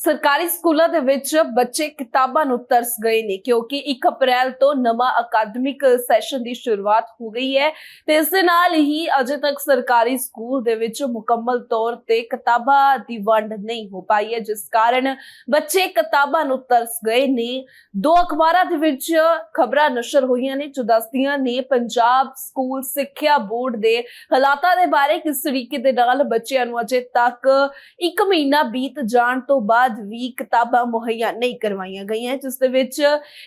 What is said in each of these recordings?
ਸਰਕਾਰੀ ਸਕੂਲਾਂ ਦੇ ਵਿੱਚ ਬੱਚੇ ਕਿਤਾਬਾਂ ਨੂੰ ਤਰਸ ਗਏ ਨੇ, ਕਿਉਂਕਿ 1 ਅਪ੍ਰੈਲ ਤੋਂ ਨਵਾਂ ਅਕਾਦਮਿਕ ਸੈਸ਼ਨ ਦੀ ਸ਼ੁਰੂਆਤ ਹੋ ਗਈ ਹੈ ਤੇ ਇਸ ਦੇ ਨਾਲ ਹੀ ਅਜੇ ਤੱਕ ਸਰਕਾਰੀ ਸਕੂਲ ਦੇ ਵਿੱਚ ਮੁਕੰਮਲ ਤੌਰ ਤੇ ਕਿਤਾਬਾਂ ਦੀ ਵੰਡ ਨਹੀਂ ਹੋ ਪਾਈ ਹੈ, ਜਿਸ ਕਾਰਨ ਬੱਚੇ ਕਿਤਾਬਾਂ ਨੂੰ ਤਰਸ ਗਏ ਨੇ। ਦੋ ਅਖਬਾਰਾਂ ਦੇ ਵਿੱਚ ਖਬਰਾਂ ਨਸ਼ਰ ਹੋਈਆਂ ਨੇ, ਜੋ ਦੱਸਦੀਆਂ ਨੇ ਪੰਜਾਬ ਸਕੂਲ ਸਿੱਖਿਆ ਬੋਰਡ ਦੇ ਹਾਲਾਤਾਂ ਦੇ ਬਾਰੇ ਕਿਸ ਤਰੀਕੇ ਦੇ ਨਾਲ ਬੱਚਿਆਂ ਨੂੰ ਅਜੇ ਤੱਕ ਇੱਕ ਮਹੀਨਾ ਬੀਤ ਜਾਣ ਤੋਂ ਬਾਅਦ ਵੀ ਕਿਤਾਬਾਂ ਮੁਹੱਈਆ ਨਹੀਂ ਕਰਵਾਈਆਂ ਗਈਆਂ, ਜਿਸ ਦੇ ਵਿੱਚ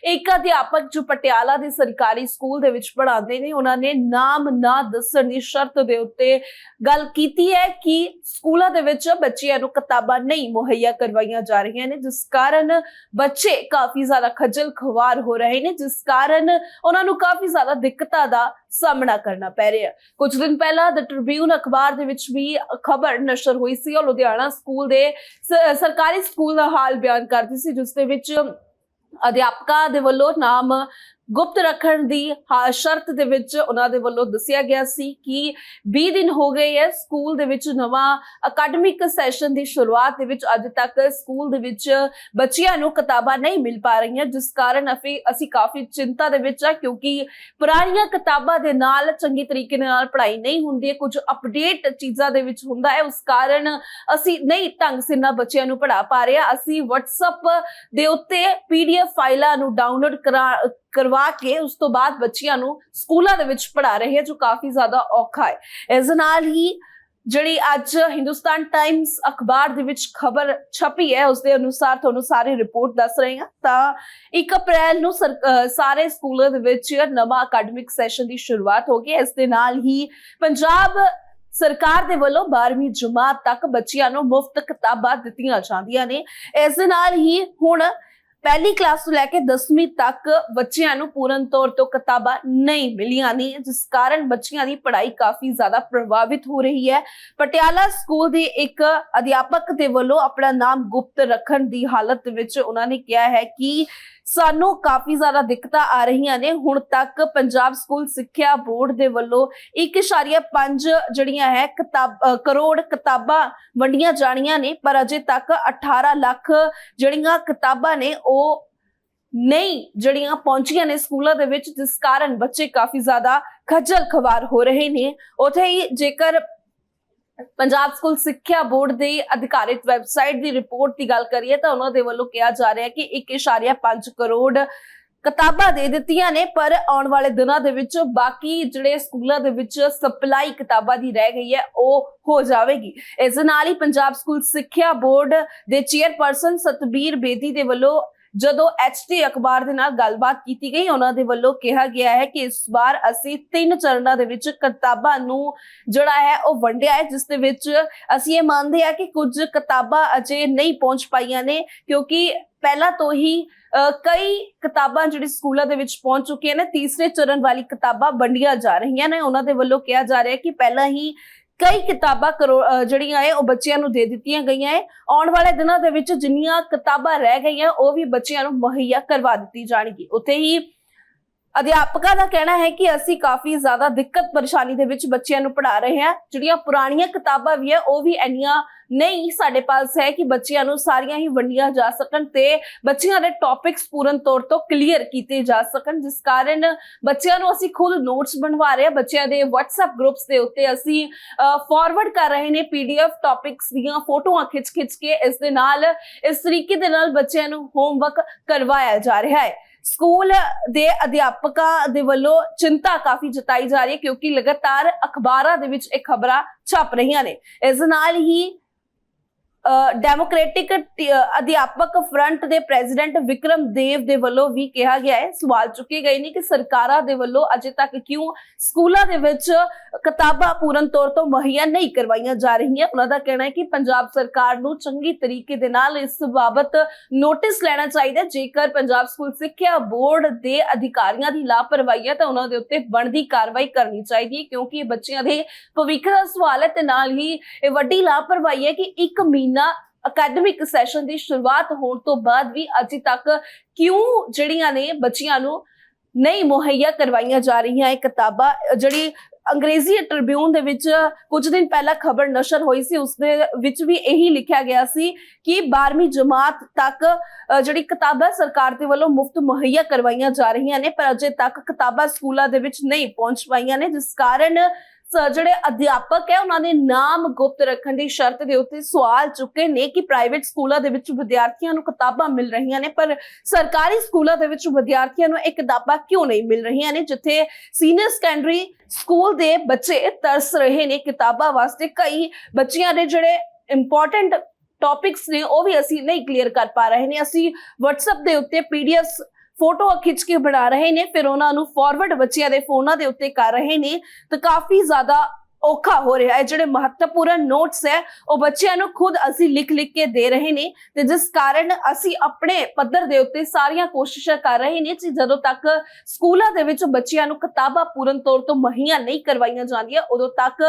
ਇੱਕ ਅਧਿਆਪਕ ਜੋ ਪਟਿਆਲਾ ਦੇ ਸਰਕਾਰੀ ਸਕੂਲ ਦੇ ਵਿੱਚ ਪੜ੍ਹਾਉਂਦੇ ਨੇ, ਉਹਨਾਂ ਨੇ ਨਾਮ ਨਾ ਦੱਸਣ ਦੀ ਸ਼ਰਤ ਦੇ ਉੱਤੇ ਗੱਲ ਕੀਤੀ ਹੈ ਕਿ ਸਕੂਲਾਂ ਦੇ ਵਿੱਚ ਬੱਚਿਆਂ ਨੂੰ ਕਿਤਾਬਾਂ ਨਹੀਂ ਮੁਹੱਈਆ ਕਰਵਾਈਆਂ ਜਾ ਰਹੀਆਂ ਨੇ, ਜਿਸ ਕਾਰਨ ਬੱਚੇ ਕਾਫੀ ਜ਼ਿਆਦਾ ਖੱਜਲ ਖਵਾਰ ਹੋ ਰਹੇ ਨੇ, ਜਿਸ ਕਾਰਨ ਉਹਨਾਂ ਨੂੰ ਕਾਫੀ ਜ਼ਿਆਦਾ ਦਿੱਕਤਾਂ ਦਾ ਸਾਹਮਣਾ ਕਰਨਾ ਪੈ ਰਿਹਾ। ਹੈ ਕੁਝ ਦਿਨ ਪਹਿਲਾਂ ਦ ਟ੍ਰਿਬਿਊਨ ਅਖਬਾਰ ਦੇ ਵਿੱਚ ਵੀ ਖਬਰ ਨਸ਼ਰ ਹੋਈ ਸੀ ਉਹ ਲੁਧਿਆਣਾ ਸਕੂਲ ਦੇ ਸਰਕਾਰੀ ਸਕੂਲ ਦਾ ਹਾਲ ਬਿਆਨ ਕਰਦੀ ਸੀ, ਜਿਸ ਦੇ ਵਿੱਚ ਅਧਿਆਪਕਾਂ ਦੇ ਵੱਲੋਂ ਨਾਮ ਗੁਪਤ ਰੱਖਣ ਦੀ ਹਾ- ਸ਼ਰਤ ਦੇ ਵਿੱਚ ਉਹਨਾਂ ਦੇ ਵੱਲੋਂ ਦੱਸਿਆ ਗਿਆ ਸੀ ਕਿ 20 ਦਿਨ ਹੋ ਗਏ ਹੈ ਸਕੂਲ ਦੇ ਵਿੱਚ ਨਵਾਂ ਅਕੈਡਮਿਕ ਸੈਸ਼ਨ ਦੀ ਸ਼ੁਰੂਆਤ ਦੇ ਵਿੱਚ ਅੱਜ ਤੱਕ ਸਕੂਲ ਦੇ ਵਿੱਚ ਬੱਚਿਆਂ ਨੂੰ ਕਿਤਾਬਾਂ ਨਹੀਂ ਮਿਲ ਪਾ ਰਹੀਆਂ, ਜਿਸ ਕਾਰਨ ਅਸੀਂ ਅਸੀਂ ਕਾਫੀ ਚਿੰਤਾ ਦੇ ਵਿੱਚ ਆ ਕਿਉਂਕਿ ਪੁਰਾਣੀਆਂ ਕਿਤਾਬਾਂ ਦੇ ਨਾਲ ਚੰਗੀ ਤਰੀਕੇ ਨਾਲ ਪੜ੍ਹਾਈ ਨਹੀਂ ਹੁੰਦੀ ਹੈ ਕੁਝ ਅਪਡੇਟ ਚੀਜ਼ਾਂ ਦੇ ਵਿੱਚ ਹੁੰਦਾ ਹੈ ਉਸ ਕਾਰਨ ਅਸੀਂ ਨਹੀਂ ਢੰਗ ਸਿਰ ਨਾਲ ਬੱਚਿਆਂ ਨੂੰ ਪੜ੍ਹਾ ਪਾ ਰਹੇ ਹਾਂ ਅਸੀਂ WhatsApp ਦੇ ਉੱਤੇ PDF ਫਾਈਲਾਂ ਨੂੰ ਡਾਊਨਲੋਡ ਕਰਾ ਕਰਵਾ ਕੇ ਉਸ ਤੋਂ ਬਾਅਦ ਬੱਚਿਆਂ ਨੂੰ ਸਕੂਲਾਂ ਦੇ ਵਿੱਚ ਪੜ੍ਹਾ ਰਹੇ ਹੈ ਜੋ ਕਾਫੀ ਜ਼ਿਆਦਾ ਔਖਾ ਹੈ। ਇਸ ਦੇ ਨਾਲ ਹੀ ਜਿਹੜੀ ਅੱਜ ਹਿੰਦੁਸਤਾਨ ਟਾਈਮਸ ਅਖਬਾਰ ਦੇ ਵਿੱਚ ਖਬਰ ਛਪੀ ਹੈ ਉਸ ਦੇ ਅਨੁਸਾਰ ਤੁਹਾਨੂੰ ਸਾਰੀ ਰਿਪੋਰਟ ਦੱਸ ਰਹੇ ਹਾਂ। ਤਾਂ 1 ਅਪ੍ਰੈਲ ਨੂੰ ਸਰ- ਸਾਰੇ ਸਕੂਲਾਂ ਦੇ ਵਿੱਚ ਨਵਾਂ ਅਕੈਡਮਿਕ ਸੈਸ਼ਨ ਦੀ ਸ਼ੁਰੂਆਤ ਹੋ ਗਈ ਇਸ ਦੇ ਨਾਲ ਹੀ ਪੰਜਾਬ ਸਰਕਾਰ ਦੇ ਵੱਲੋਂ 12ਵੀਂ ਜਮਾਤ ਤੱਕ ਬੱਚਿਆਂ ਨੂੰ ਮੁਫਤ ਕਿਤਾਬਾਂ ਦਿੱਤੀਆਂ ਜਾਂਦੀਆਂ ਨੇ। ਇਸ ਦੇ ਨਾਲ ਹੀ ਹੁਣ ਪਹਿਲੀ ਕਲਾਸ ਤੋਂ ਲੈ ਕੇ 10ਵੀਂ ਤੱਕ ਬੱਚਿਆਂ ਨੂੰ ਪੂਰਨ ਤੌਰ ਤੋਂ ਕਿਤਾਬਾਂ ਨਹੀਂ ਮਿਲੀਆਂ ਨੇ, ਜਿਸ ਕਾਰਨ ਬੱਚਿਆਂ ਦੀ ਪੜ੍ਹਾਈ ਕਾਫੀ ਜ਼ਿਆਦਾ ਪ੍ਰਭਾਵਿਤ ਹੋ ਰਹੀ ਹੈ। ਪਟਿਆਲਾ ਸਕੂਲ ਦੇ ਇੱਕ ਅਧਿਆਪਕ ਦੇ ਵੱਲੋਂ ਆਪਣਾ ਨਾਮ ਗੁਪਤ ਰੱਖਣ ਦੀ ਹਾਲਤ ਵਿੱਚ ਉਹਨਾਂ ਨੇ ਕਿਹਾ ਹੈ ਕਿ ਸਾਨੂੰ ਕਾਫੀ ਜ਼ਿਆਦਾ ਦਿੱਕਤਾਂ ਆ ਰਹੀਆਂ ਨੇ। ਹੁਣ ਤੱਕ ਪੰਜਾਬ ਸਕੂਲ ਸਿੱਖਿਆ ਬੋਰਡ ਦੇ ਵੱਲੋਂ 1.5 ਜਿਹੜੀਆਂ ਹੈ, ਕਿਤਾਬ ਕਰੋੜ ਕਿਤਾਬਾਂ ਵੰਡੀਆਂ ਜਾਣੀਆਂ ਨੇ, ਪਰ ਅਜੇ ਤੱਕ 18 ਲੱਖ ਜਿਹੜੀਆਂ ਕਿਤਾਬਾਂ ਨੇ, ਉਹ ਨਹੀਂ ਜਿਹੜੀਆਂ ਪਹੁੰਚੀਆਂ ਨੇ ਸਕੂਲਾਂ ਦੇ ਵਿੱਚ, ਜਿਸ ਕਾਰਨ ਬੱਚੇ ਕਾਫੀ ਜ਼ਿਆਦਾ ਖੱਜਲ ਖਵਾਰ ਹੋ ਰਹੇ ਨੇ। ਉਥੇ ਹੀ ਜੇਕਰ ਪੰਜਾਬ ਸਕੂਲ ਸਿੱਖਿਆ ਬੋਰਡ ਦੇ ਅਧਿਕਾਰਿਤ ਵੈਬਸਾਈਟ ਦੀ ਰਿਪੋਰਟ ਦੀ ਗੱਲ ਕਰੀਏ ਤਾਂ ਉਹਨਾਂ ਦੇ ਵੱਲੋਂ ਕਿਹਾ ਜਾ ਰਿਹਾ ਹੈ ਕਿ 1.5 ਕਰੋੜ ਕਿਤਾਬਾਂ ਦੇ ਦਿੱਤੀਆਂ ਨੇ, ਪਰ ਆਉਣ ਵਾਲੇ ਦਿਨਾਂ ਦੇ ਵਿੱਚ ਬਾਕੀ ਜਿਹੜੇ ਸਕੂਲਾਂ ਦੇ ਵਿੱਚ ਸਪਲਾਈ ਕਿਤਾਬਾਂ ਦੀ ਰਹਿ ਗਈ ਹੈ, ਉਹ ਹੋ ਜਾਵੇਗੀ। ਇਸ ਨਾਲ ਹੀ ਪੰਜਾਬ ਸਕੂਲ ਸਿੱਖਿਆ ਬੋਰਡ ਦੇ ਚੇਅਰਪਰਸਨ ਸਤਬੀਰ ਬੇਦੀ ਦੇ ਵੱਲੋਂ ਜਦੋਂ ਐਚਟੀ ਅਖਬਾਰ ਦੇ ਨਾਲ ਗੱਲਬਾਤ ਕੀਤੀ ਗਈ ਉਹਨਾਂ ਦੇ ਵੱਲੋਂ ਕਿਹਾ ਗਿਆ ਹੈ ਕਿ ਇਸ ਵਾਰ ਅਸੀਂ ਤਿੰਨ ਚਰਨਾਂ ਦੇ ਵਿੱਚ ਕਿਤਾਬਾਂ ਨੂੰ ਜਿਹੜਾ ਹੈ ਉਹ ਵੰਡਿਆ ਹੈ ਜਿਸ ਦੇ ਵਿੱਚ ਅਸੀਂ ਇਹ ਮੰਨਦੇ ਹਾਂ ਕਿ ਕੁਝ ਕਿਤਾਬਾਂ ਅਜੇ ਨਹੀਂ ਪਹੁੰਚ ਪਾਈਆਂ ਨੇ ਕਿਉਂਕਿ ਪਹਿਲਾਂ ਤੋਂ ਹੀ ਅ, ਕਈ ਕਿਤਾਬਾਂ ਜਿਹੜੀ ਸਕੂਲਾਂ ਦੇ ਵਿੱਚ ਪਹੁੰਚ ਚੁੱਕੀਆਂ ਨੇ ਤੀਸਰੇ ਚਰਨ ਵਾਲੀ ਕਿਤਾਬਾਂ ਵੰਡੀਆਂ ਜਾ ਰਹੀਆਂ ਨੇ। ਉਹਨਾਂ ਦੇ ਵੱਲੋਂ ਕਿਹਾ ਜਾ ਰਿਹਾ ਹੈ ਕਿ ਪਹਿਲਾਂ ਹੀ ਕਈ ਕਿਤਾਬਾਂ ਕਰੋ ਅ, ਜਿਹੜੀਆਂ ਹੈ ਉਹ ਬੱਚਿਆਂ ਨੂੰ ਦੇ ਦਿੱਤੀਆਂ ਗਈਆਂ ਹੈ ਆਉਣ ਵਾਲੇ ਦਿਨਾਂ ਦੇ ਵਿੱਚ ਜਿੰਨੀਆਂ ਕਿਤਾਬਾਂ ਰਹਿ ਗਈਆਂ ਉਹ ਵੀ ਬੱਚਿਆਂ ਨੂੰ ਮੁਹੱਈਆ ਕਰਵਾ ਦਿੱਤੀ ਜਾਣਗੀ। ਉੱਥੇ ਹੀ ਅਧਿਆਪਕਾਂ ਦਾ ਕਹਿਣਾ ਹੈ ਕਿ ਅਸੀਂ ਕਾਫੀ ਜ਼ਿਆਦਾ ਦਿੱਕਤ ਪਰੇਸ਼ਾਨੀ ਦੇ ਵਿੱਚ ਬੱਚਿਆਂ ਨੂੰ ਪੜ੍ਹਾ ਰਹੇ ਹਾਂ। ਜਿਹੜੀਆਂ ਪੁਰਾਣੀਆਂ ਕਿਤਾਬਾਂ ਵੀ ਹੈ, ਉਹ ਵੀ ਇੰਨੀਆਂ ਨਹੀਂ ਸਾਡੇ ਪਾਸ ਹੈ ਕਿ ਬੱਚਿਆਂ ਨੂੰ ਸਾਰੀਆਂ ਹੀ ਵੰਡੀਆਂ ਜਾ ਸਕਣ ਤੇ ਬੱਚਿਆਂ ਦੇ ਟੌਪਿਕਸ ਪੂਰਨ ਤੌਰ ਤੋਂ ਕਲੀਅਰ ਕੀਤੇ ਜਾ ਸਕਣ, ਜਿਸ ਕਾਰਨ ਬੱਚਿਆਂ ਨੂੰ ਅਸੀਂ ਖੁਦ ਨੋਟਸ ਬਣਵਾ ਰਹੇ ਹਾਂ। ਬੱਚਿਆਂ ਦੇ WhatsApp ਗਰੁੱਪਸ ਦੇ ਉੱਤੇ ਅਸੀਂ ਫਾਰਵਰਡ ਕਰ ਰਹੇ ਨੇ PDF ਟੌਪਿਕਸ ਦੀਆਂ ਫੋਟੋਆਂ ਖਿੱਚ-ਖਿੱਚ ਕੇ, ਇਸ ਦੇ ਨਾਲ, ਇਸ ਤਰੀਕੇ ਦੇ ਨਾਲ ਬੱਚਿਆਂ ਨੂੰ ਹੋਮਵਰਕ ਕਰਵਾਇਆ ਜਾ ਰਿਹਾ ਹੈ। ਸਕੂਲ ਦੇ ਅਧਿਆਪਕਾਂ ਦੇ ਵੱਲੋਂ ਚਿੰਤਾ ਕਾਫੀ ਜਤਾਈ ਜਾ ਰਹੀ ਹੈ ਕਿਉਂਕਿ ਲਗਾਤਾਰ ਅਖਬਾਰਾਂ ਦੇ ਵਿੱਚ ਇਹ ਖਬਰਾਂ ਛਪ ਰਹੀਆਂ ਨੇ। ਇਸ ਨਾਲ ਹੀ ਡੈਮੋਕ੍ਰੈਟਿਕ ਅਧਿਆਪਕ ਫਰੰਟ ਦੇ ਪ੍ਰੈਜ਼ੀਡੈਂਟ ਵਿਕਰਮ ਦੇਵ ਦੇ ਵੱਲੋਂ ਵੀ ਕਿਹਾ ਗਿਆ ਹੈ। ਸਵਾਲ ਚੁੱਕੇ ਗਏ ਨੇ ਕਿ ਸਰਕਾਰਾਂ ਦੇ ਵੱਲੋਂ ਅਜੇ ਤੱਕ ਕਿਉਂ ਸਕੂਲਾਂ ਦੇ ਵਿੱਚ ਕਿਤਾਬਾਂ ਪੂਰਨ ਤੌਰ ਤੋਂ ਮੁਹੱਈਆ ਨਹੀਂ ਕਰਵਾਈਆਂ ਜਾ ਰਹੀਆਂ? ਉਹਨਾਂ ਦਾ ਕਹਿਣਾ ਹੈ ਕਿ ਪੰਜਾਬ ਸਰਕਾਰ ਨੂੰ ਚੰਗੀ ਤਰੀਕੇ ਦੇ ਨਾਲ ਇਸ ਬਾਬਤ ਨੋਟਿਸ ਲੈਣਾ ਚਾਹੀਦਾ ਜੇਕਰ ਪੰਜਾਬ ਸਕੂਲ ਸਿੱਖਿਆ ਬੋਰਡ ਦੇ ਅਧਿਕਾਰੀਆਂ ਦੀ ਲਾਪਰਵਾਹੀ ਹੈ, ਤਾਂ ਉਹਨਾਂ ਦੇ ਉੱਤੇ ਬਣਦੀ ਕਾਰਵਾਈ ਕਰਨੀ ਚਾਹੀਦੀ ਹੈ, ਕਿਉਂਕਿ ਇਹ ਬੱਚਿਆਂ ਦੇ ਭਵਿੱਖ ਦਾ ਸਵਾਲ ਹੈ ਤੇ ਨਾਲ ਹੀ ਇਹ ਵੱਡੀ ਲਾਪਰਵਾਹੀ ਹੈ ਕਿ ਇੱਕ ਮਹੀਨਾ ਅਕੈਡਮਿਕ ਸੈਸ਼ਨ ਦੀ ਸ਼ੁਰੂਆਤ ਹੋਣ ਤੋਂ ਬਾਅਦ ਵੀ ਅਜੇ ਤੱਕ ਕਿਉਂ ਜਿਹੜੀਆਂ ਨੇ ਬੱਚਿਆਂ ਨੂੰ ਨਹੀਂ ਮੁਹੱਈਆ ਕਰਵਾਈਆਂ ਜਾ ਰਹੀਆਂ ਇਹ ਕਿਤਾਬਾਂ? ਜਿਹੜੀ ਅੰਗਰੇਜ਼ੀ ਟ੍ਰਿਬਿਊਨ ਦੇ ਵਿੱਚ ਕੁਝ ਦਿਨ ਪਹਿਲਾਂ ਖਬਰ ਨਸ਼ਰ ਹੋਈ ਸੀ, ਉਸ ਦੇ ਵਿੱਚ ਵੀ ਇਹੀ ਲਿਖਿਆ ਗਿਆ ਸੀ ਕਿ 12ਵੀਂ ਜਮਾਤ ਤੱਕ ਜਿਹੜੀ ਕਿਤਾਬਾਂ ਸਰਕਾਰ ਦੇ ਵੱਲੋਂ ਮੁਫਤ ਮੁਹੱਈਆ ਕਰਵਾਈਆਂ ਜਾ ਰਹੀਆਂ ਨੇ, ਪਰ ਅਜੇ ਤੱਕ ਕਿਤਾਬਾਂ ਸਕੂਲਾਂ ਦੇ ਵਿੱਚ ਨਹੀਂ ਪਹੁੰਚ ਪਾਈਆਂ ਨੇ, ਜਿਸ ਕਾਰਨ ਜਿਹੜੇ ਅਧਿਆਪਕ ਹੈ, ਉਹਨਾਂ ਦੇ ਨਾਮ ਗੁਪਤ ਰੱਖਣ ਦੀ ਸ਼ਰਤ ਦੇ ਉੱਤੇ ਸਵਾਲ ਚੁੱਕੇ ਨੇ ਕਿ ਪ੍ਰਾਈਵੇਟ ਸਕੂਲਾਂ ਦੇ ਵਿੱਚ ਵਿਦਿਆਰਥੀਆਂ ਨੂੰ ਕਿਤਾਬਾਂ ਮਿਲ ਰਹੀਆਂ ਨੇ, ਪਰ ਸਰਕਾਰੀ ਸਕੂਲਾਂ ਦੇ ਵਿੱਚ ਵਿਦਿਆਰਥੀਆਂ ਨੂੰ ਇਹ ਕਿਤਾਬਾਂ ਕਿਉਂ ਨਹੀਂ ਮਿਲ ਰਹੀਆਂ ਨੇ? ਜਿੱਥੇ ਸੀਨੀਅਰ ਸੈਕੰਡਰੀ ਸਕੂਲ ਦੇ ਬੱਚੇ ਤਰਸ ਰਹੇ ਨੇ ਕਿਤਾਬਾਂ ਵਾਸਤੇ, ਕਈ ਬੱਚਿਆਂ ਦੇ ਜਿਹੜੇ ਇੰਪੋਰਟੈਂਟ ਟੌਪਿਕਸ ਨੇ, ਉਹ ਵੀ ਅਸੀਂ ਨਹੀਂ ਕਲੀਅਰ ਕਰ ਪਾ ਰਹੇ ਨੇ। ਅਸੀਂ WhatsApp ਦੇ ਉੱਤੇ PDFs ਫੋਟੋ ਖਿੱਚ ਕੇ ਬਣਾ ਰਹੇ ਨੇ, ਫਿਰ ਉਹਨਾਂ ਨੂੰ ਫਾਰਵਰਡ ਬੱਚਿਆਂ ਦੇ ਫੋਨਾਂ ਦੇ ਉੱਤੇ ਕਰ ਰਹੇ ਨੇ, ਤਾਂ ਕਾਫੀ ਜ਼ਿਆਦਾ ਔਖਾ ਹੋ ਰਿਹਾ ਹੈ। ਜਿਹੜੇ ਮਹੱਤਵਪੂਰਨ ਨੋਟਸ ਹੈ, ਉਹ ਬੱਚਿਆਂ ਨੂੰ ਖੁਦ ਅਸੀਂ ਲਿਖ ਲਿਖ ਕੇ ਦੇ ਰਹੇ ਨੇ ਤੇ ਜਿਸ ਕਾਰਨ ਅਸੀਂ ਆਪਣੇ ਪੱਧਰ ਦੇ ਉੱਤੇ ਸਾਰੀਆਂ ਕੋਸ਼ਿਸ਼ਾਂ ਕਰ ਰਹੇ ਨੇ ਕਿ ਜਦੋਂ ਤੱਕ ਸਕੂਲਾਂ ਦੇ ਵਿੱਚ ਬੱਚਿਆਂ ਨੂੰ ਕਿਤਾਬਾਂ ਪੂਰਨ ਤੌਰ ਤੋਂ ਮੁਹੱਈਆ ਨਹੀਂ ਕਰਵਾਈਆਂ ਜਾਂਦੀਆਂ, ਉਦੋਂ ਤੱਕ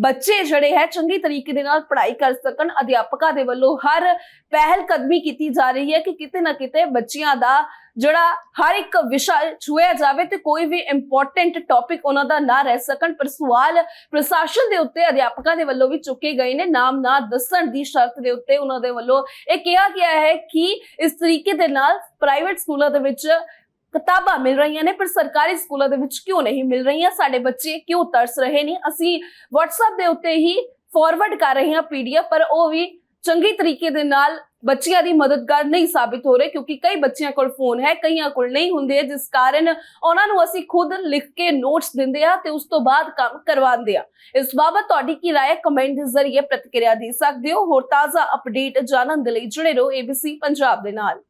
ਬੱਚੇ ਜਿਹੜੇ ਹੈ, ਚੰਗੀ ਤਰੀਕੇ ਦੇ ਨਾਲ ਪੜ੍ਹਾਈ ਕਰ ਸਕਣ। ਅਧਿਆਪਕਾਂ ਦੇ ਵੱਲੋਂ ਹਰ ਪਹਿਲ ਕਦਮੀ ਕੀਤੀ ਜਾ ਰਹੀ ਹੈ ਕਿ ਕਿਤੇ ਨਾ ਕਿਤੇ ਬੱਚਿਆਂ ਦਾ ਜਿਹੜਾ ਹਰ ਇੱਕ ਵਿਸ਼ਾ ਛੂਇਆ ਜਾਵੇ ਤੇ ਕੋਈ ਵੀ ਇੰਪੋਰਟੈਂਟ ਟੌਪਿਕ ਉਹਨਾਂ ਦਾ ਨਾ ਰਹਿ ਸਕਣ, ਪਰ ਸਵਾਲ ਪ੍ਰਸ਼ਾਸਨ ਦੇ ਉੱਤੇ, ਅਧਿਆਪਕਾਂ ਦੇ ਵੱਲੋਂ ਵੀ ਚੁੱਕੇ ਗਏ ਨੇ। ਨਾਮ ਨਾ ਦੱਸਣ ਦੀ ਸ਼ਰਤ ਦੇ ਉੱਤੇ ਉਹਨਾਂ ਦੇ ਵੱਲੋਂ ਇਹ ਕਿਹਾ ਗਿਆ ਹੈ ਕਿ ਇਸ ਤਰੀਕੇ ਦੇ ਨਾਲ ਪ੍ਰਾਈਵੇਟ ਸਕੂਲਾਂ ਦੇ ਵਿੱਚ ਕਿਤਾਬਾਂ ਮਿਲ ਰਹੀਆਂ ਨੇ, ਪਰ ਸਰਕਾਰੀ ਸਕੂਲਾਂ ਦੇ ਵਿੱਚ ਕਿਉਂ ਨਹੀਂ ਮਿਲ ਰਹੀਆਂ? ਸਾਡੇ ਬੱਚੇ ਕਿਉਂ ਤਰਸ ਰਹੇ ਨੇ? ਅਸੀਂ WhatsApp ਦੇ ਉੱਤੇ ਹੀ ਫਾਰਵਰਡ ਕਰ ਰਹੇ ਹਾਂ ਪੀਡੀਐਫ ਪਰ ਉਹ ਵੀ ਚੰਗੀ ਤਰੀਕੇ ਦੇ ਨਾਲ ਬੱਚਿਆਂ ਦੀ ਮਦਦਗਾਰ ਨਹੀਂ ਸਾਬਿਤ ਹੋ ਰਹੇ ਕਿਉਂਕਿ ਕਈ ਬੱਚਿਆਂ ਕੋਲ ਫੋਨ ਹੈ, ਕਈਆਂ ਕੋਲ ਨਹੀਂ ਹੁੰਦੇ ਜਿਸ ਕਾਰਨ ਉਹਨਾਂ ਨੂੰ ਅਸੀਂ ਖੁਦ ਲਿਖ ਕੇ ਨੋਟਸ ਦਿੰਦੇ ਆ ਤੇ ਉਸ ਤੋਂ ਬਾਅਦ ਕੰਮ ਕਰਵਾਉਂਦੇ ਆ। ਇਸ ਬਾਬਤ ਤੁਹਾਡੀ ਕੀ ਰਾਏ ਕਮੈਂਟ ਦੇ ਜ਼ਰੀਏ ਪ੍ਰਤੀਕਿਰਿਆ ਦੇ ਸਕਦੇ ਹੋ। ਹੋਰ ਤਾਜ਼ਾ ਅਪਡੇਟ ਜਾਣਨ ਦੇ ਲਈ ਜੁੜੇ ਰਹੋ ABC ਪੰਜਾਬ ਦੇ ਨਾਲ।